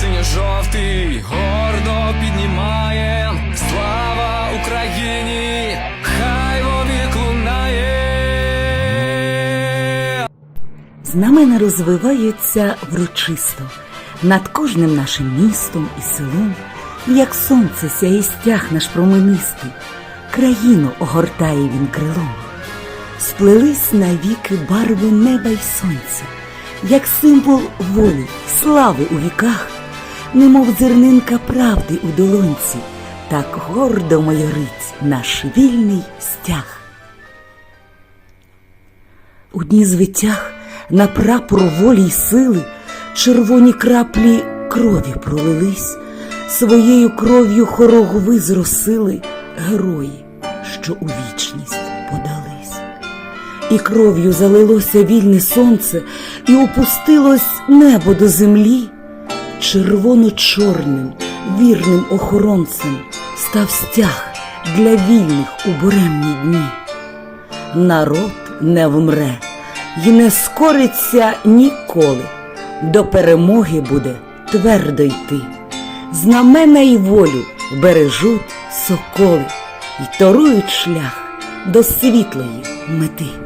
синьо-жовтий гордо піднімає. Слава Україні! Хай вовік лунає! Знамена розвиваються врочисто над кожним нашим містом і селом, як сонце сяє стяг наш променистий, країну огортає він крилом. Сплелись навіки барви неба й сонця, як символ волі, слави у віках, немов зернинка правди у долонці, так гордо майорить наш вільний стяг. У дні звитяг на прапор волі й сили червоні краплі крові пролились, своєю кров'ю хорогви зросили герої, що у вічність подались. І кров'ю залилося вільне сонце, і опустилось небо до землі. Червоно-чорним, вірним охоронцем став стяг для вільних у буремні дні. Народ не вмре й не скориться ніколи. До перемоги буде твердо йти. Знамена й волю бережуть соколи й торують шлях до світлої мети.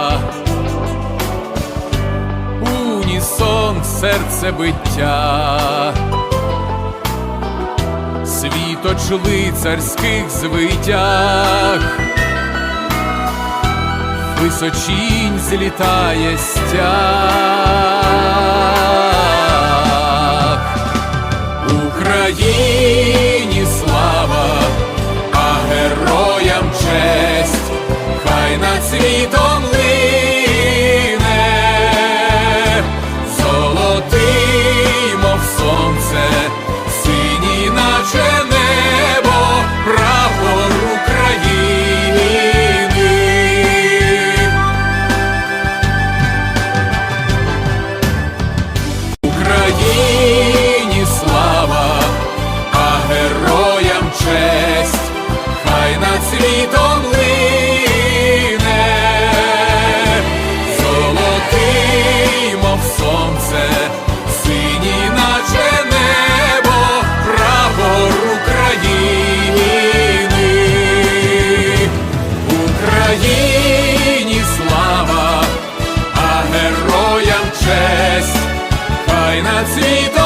Серце биття, світоч лицарських звитяг, височінь злітає стяг. Україні слава, а